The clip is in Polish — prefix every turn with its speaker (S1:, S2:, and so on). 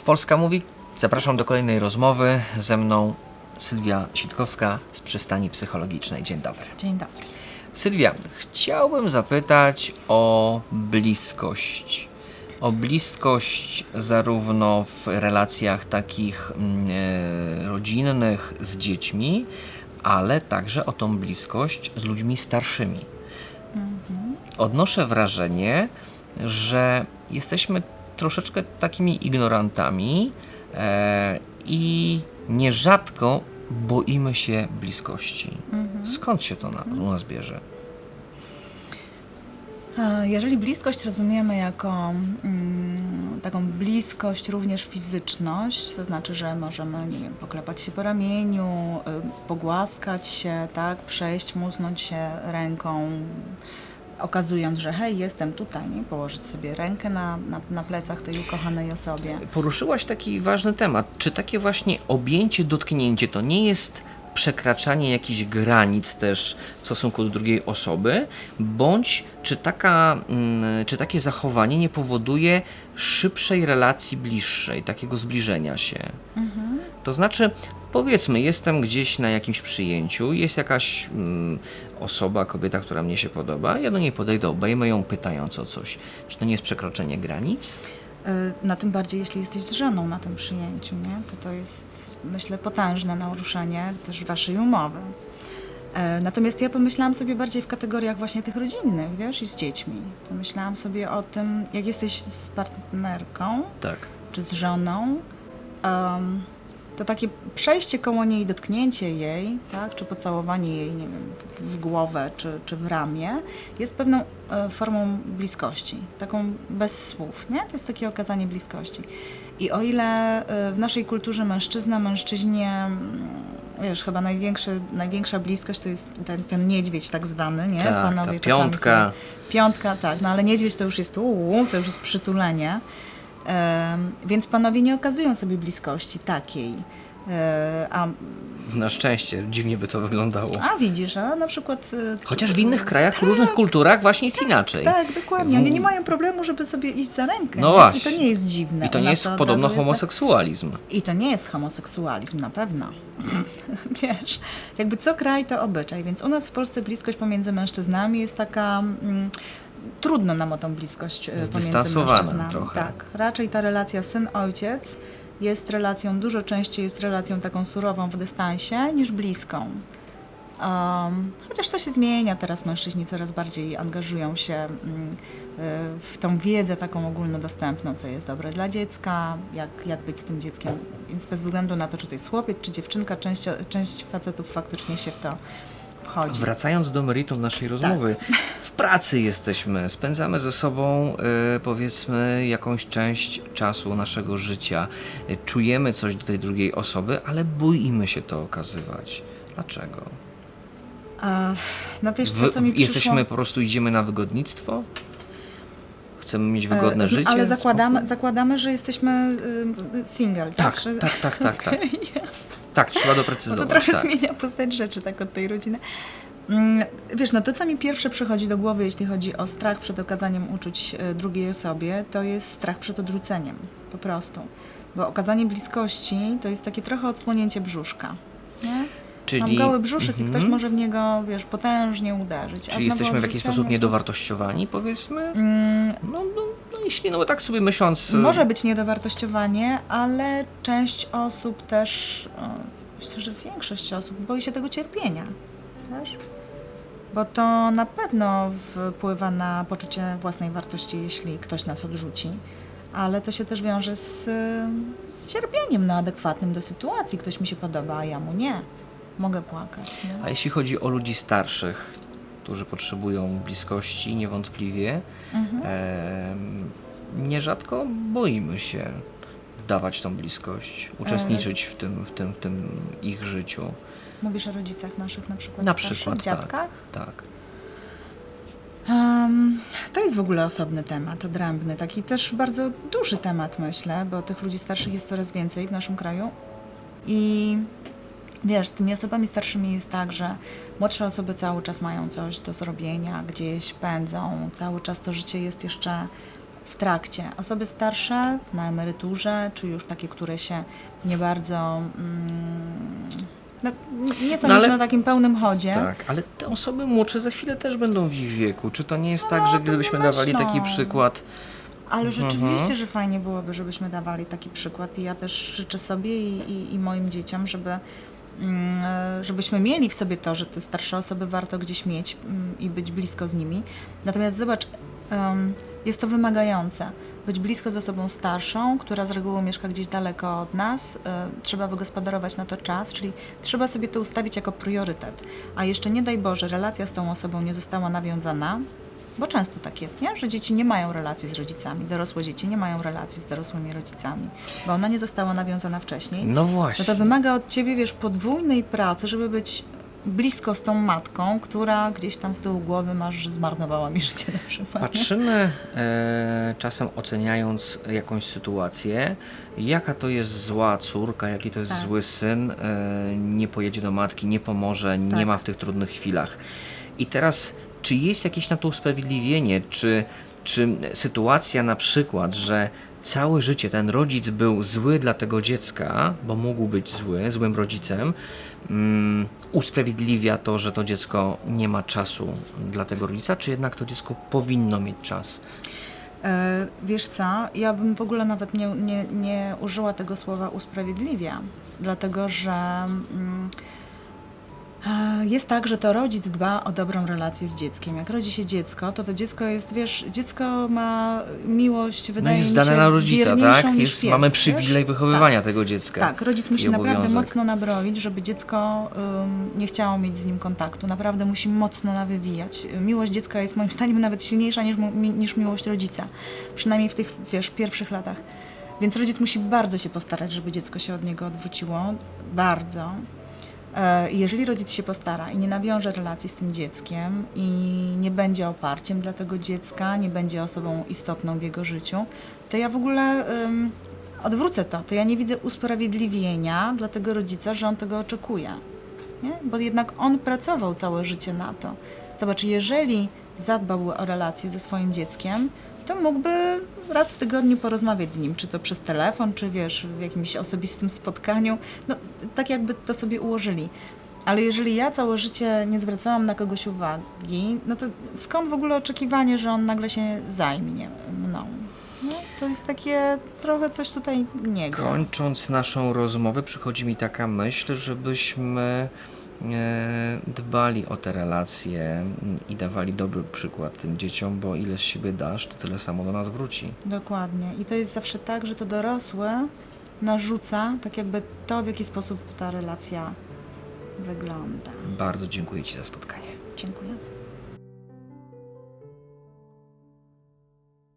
S1: w Polska Mówi. Zapraszam do kolejnej rozmowy ze mną Sylwia Sitkowska z Przystani Psychologicznej. Dzień dobry.
S2: Dzień dobry.
S1: Sylwia, chciałbym zapytać o bliskość. O bliskość zarówno w relacjach takich mm, e, rodzinnych z dziećmi, ale także o tą bliskość z ludźmi starszymi. Odnoszę wrażenie, że jesteśmy troszeczkę takimi ignorantami e, i nierzadko boimy się bliskości. Skąd się to na, u nas bierze?
S2: E, Jeżeli bliskość rozumiemy jako mm, taką bliskość, również fizyczność, to znaczy, że możemy, nie wiem, poklepać się po ramieniu, y, pogłaskać się, tak, przejść, musnąć się ręką, okazując, że hej, jestem tutaj, nie? położyć sobie rękę na, na, na plecach tej ukochanej osobie.
S1: Poruszyłaś taki ważny temat. Czy takie właśnie objęcie, dotknięcie to nie jest przekraczanie jakichś granic też w stosunku do drugiej osoby, bądź czy, taka, mm, czy takie zachowanie nie powoduje szybszej relacji bliższej, takiego zbliżenia się? To znaczy, powiedzmy, jestem gdzieś na jakimś przyjęciu, jest jakaś mm, osoba, kobieta, która mnie się podoba, ja do niej podejdę, obejmę ją pytając o coś. Czy to nie jest przekroczenie granic?
S2: Y, Na tym bardziej, jeśli jesteś z żoną na tym przyjęciu, nie? to to jest, myślę, potężne naruszenie też waszej umowy. E, Natomiast ja pomyślałam sobie bardziej w kategoriach właśnie tych rodzinnych, wiesz, i z dziećmi. Pomyślałam sobie o tym, jak jesteś z partnerką
S1: Tak.
S2: czy z żoną, em, to takie przejście koło niej, dotknięcie jej, tak, czy pocałowanie jej, nie wiem, w głowę czy, czy w ramię, jest pewną e, formą bliskości, taką bez słów, nie? To jest takie okazanie bliskości. I o ile e, w naszej kulturze mężczyzna mężczyźnie, mm, wiesz, chyba największy, największa bliskość to jest ten, ten niedźwiedź tak zwany, nie?
S1: Tak, ta
S2: Panowie czasami
S1: piątka.
S2: Sobie, piątka, tak, no ale niedźwiedź to już jest uuu, to już jest przytulenie. Więc panowie nie okazują sobie bliskości takiej. E, a,
S1: Na szczęście, dziwnie by to wyglądało.
S2: a widzisz, a na przykład. e,
S1: Chociaż w innych krajach, w różnych kulturach właśnie jest inaczej.
S2: Tak, dokładnie. Oni nie mają problemu, żeby sobie iść za rękę.
S1: No
S2: nie?
S1: właśnie.
S2: I to nie jest dziwne.
S1: I to nie jest
S2: od
S1: podobno
S2: jest
S1: homoseksualizm.
S2: tak- I to nie jest homoseksualizm, na pewno. Wiesz, jakby co kraj to obyczaj, więc u nas w Polsce bliskość pomiędzy mężczyznami jest taka. Mm, trudno nam o tą bliskość e, pomiędzy mężczyznami.
S1: trochę.
S2: Tak, raczej ta relacja syn-ojciec jest relacją, dużo częściej jest relacją taką surową w dystansie niż bliską. Um, chociaż to się zmienia, teraz mężczyźni coraz bardziej angażują się mm, y, w tą wiedzę taką ogólnodostępną, co jest dobre dla dziecka, jak, jak być z tym dzieckiem. Więc bez względu na to, czy to jest chłopiec, czy dziewczynka, część, część facetów faktycznie się w to wchodzi.
S1: Wracając do meritum naszej rozmowy, w pracy jesteśmy, spędzamy ze sobą y, powiedzmy jakąś część czasu naszego życia, y, czujemy coś do tej drugiej osoby, ale boimy się to okazywać. Dlaczego?
S2: A, no wiesz, to, co mi przyszło...
S1: jesteśmy po prostu idziemy na wygodnictwo? Chcemy mieć wygodne
S2: E,
S1: życie?
S2: Ale zakładamy, zakładamy, że jesteśmy y, single, tak?
S1: Tak,
S2: Że,
S1: tak, tak, tak, tak. Trzeba
S2: No
S1: doprecyzować.
S2: to trochę
S1: tak.
S2: zmienia postać rzeczy tak od tej rodziny. Mm, Wiesz, no to co mi pierwsze przychodzi do głowy, jeśli chodzi o strach przed okazaniem uczuć e, drugiej osobie, to jest strach przed odrzuceniem, po prostu. Bo okazanie bliskości to jest takie trochę odsłonięcie brzuszka. Nie?
S1: Czyli,
S2: Mam goły brzuszek i
S1: Mhm.
S2: ktoś może w niego, wiesz, potężnie uderzyć.
S1: Czyli jesteśmy w jakiś sposób
S2: to-
S1: niedowartościowani, powiedzmy?
S2: Mm,
S1: No, no, bo tak sobie myśląc... y,
S2: Może być niedowartościowanie, ale część osób też, myślę, że większość osób boi się tego cierpienia, wiesz? Bo to na pewno wpływa na poczucie własnej wartości, jeśli ktoś nas odrzuci, ale to się też wiąże z, z cierpieniem no, adekwatnym do sytuacji. Ktoś mi się podoba, a ja mu nie. Mogę płakać, nie?
S1: A jeśli chodzi o ludzi starszych, którzy potrzebują bliskości, niewątpliwie,
S2: Mhm.
S1: em, nierzadko boimy się dawać tą bliskość, uczestniczyć w tym, w tym, w tym ich życiu.
S2: Mówisz o rodzicach naszych na przykład,
S1: Na
S2: starszych,
S1: przykład, tak.
S2: dziadkach?
S1: Tak.
S2: Em, to jest w ogóle osobny temat, odrębny, taki też bardzo duży temat, myślę, bo tych ludzi starszych jest coraz więcej w naszym kraju. I wiesz, z tymi osobami starszymi jest tak, że młodsze osoby cały czas mają coś do zrobienia, gdzieś pędzą, cały czas to życie jest jeszcze w trakcie. Osoby starsze na emeryturze, czy już takie, które się nie bardzo. Mm, no, nie- są
S1: No
S2: już
S1: ale-
S2: na takim pełnym chodzie.
S1: Tak, ale te osoby młodsze za chwilę też będą w ich wieku. Czy to nie jest tak,
S2: No,
S1: że
S2: to
S1: gdybyśmy dawali taki przykład,
S2: Ale
S1: Mhm.
S2: rzeczywiście, że fajnie byłoby, żebyśmy dawali taki przykład i ja też życzę sobie i, i, i moim dzieciom, żeby, żebyśmy mieli w sobie to, że te starsze osoby warto gdzieś mieć mm, i być blisko z nimi. Natomiast zobacz, jest to wymagające. Być blisko z osobą starszą, która z reguły mieszka gdzieś daleko od nas, e, trzeba wygospodarować na to czas, czyli trzeba sobie to ustawić jako priorytet. A jeszcze nie daj Boże, relacja z tą osobą nie została nawiązana, bo często tak jest, nie? że dzieci nie mają relacji z rodzicami, dorosłe dzieci nie mają relacji z dorosłymi rodzicami, bo ona nie została nawiązana wcześniej.
S1: no właśnie.
S2: No to wymaga od ciebie, wiesz, podwójnej pracy, żeby być blisko z tą matką, która gdzieś tam z tyłu głowy masz, że zmarnowała mi życie na przykład. nie?
S1: Patrzymy e, czasem oceniając jakąś sytuację, jaka to jest zła córka, jaki to jest
S2: Tak.
S1: zły syn, e, nie pojedzie do matki, nie pomoże, nie
S2: Tak.
S1: ma w tych trudnych chwilach. I teraz, czy jest jakieś na to usprawiedliwienie, czy, czy sytuacja na przykład, że całe życie ten rodzic był zły dla tego dziecka, bo mógł być zły, złym rodzicem, mm, usprawiedliwia to, że to dziecko nie ma czasu dla tego rodzica, czy jednak to dziecko powinno mieć czas?
S2: E, Wiesz co, ja bym w ogóle nawet nie, nie, nie użyła tego słowa usprawiedliwia, dlatego że mm, jest tak, że to rodzic dba o dobrą relację z dzieckiem. Jak rodzi się dziecko, to to dziecko jest, wiesz, dziecko ma miłość,
S1: No
S2: wydaje
S1: jest
S2: mi się,
S1: na rodzica, tak? Jest,
S2: pies,
S1: mamy
S2: wiesz?
S1: przywilej wychowywania tego dziecka.
S2: Tak, rodzic musi naprawdę mocno nabroić, żeby dziecko ym, nie chciało mieć z nim kontaktu. Naprawdę musi mocno nawywijać. Miłość dziecka jest moim zdaniem nawet silniejsza niż, niż miłość rodzica. Przynajmniej w tych, wiesz, pierwszych latach. Więc rodzic musi bardzo się postarać, żeby dziecko się od niego odwróciło. Bardzo. E, Jeżeli rodzic się postara i nie nawiąże relacji z tym dzieckiem i nie będzie oparciem dla tego dziecka, nie będzie osobą istotną w jego życiu, to ja w ogóle ym, odwrócę to. To ja nie widzę usprawiedliwienia dla tego rodzica, że on tego oczekuje. Nie? Bo jednak on pracował całe życie na to. Zobacz, jeżeli zadbał o relację ze swoim dzieckiem, to mógłby raz w tygodniu porozmawiać z nim, czy to przez telefon, czy wiesz, w jakimś osobistym spotkaniu. No, tak jakby to sobie ułożyli. Ale jeżeli ja całe życie nie zwracałam na kogoś uwagi, no to skąd w ogóle oczekiwanie, że on nagle się zajmie mną? No, to jest takie trochę coś tutaj nie gra.
S1: Kończąc naszą rozmowę, przychodzi mi taka myśl, żebyśmy dbali o te relacje mm, i dawali dobry przykład tym dzieciom, bo ile z siebie dasz, to tyle samo do nas wróci.
S2: Dokładnie. I to jest zawsze tak, że to dorosłe narzuca tak jakby to, w jaki sposób ta relacja wygląda.
S1: Bardzo dziękuję Ci za spotkanie.
S2: Dziękuję.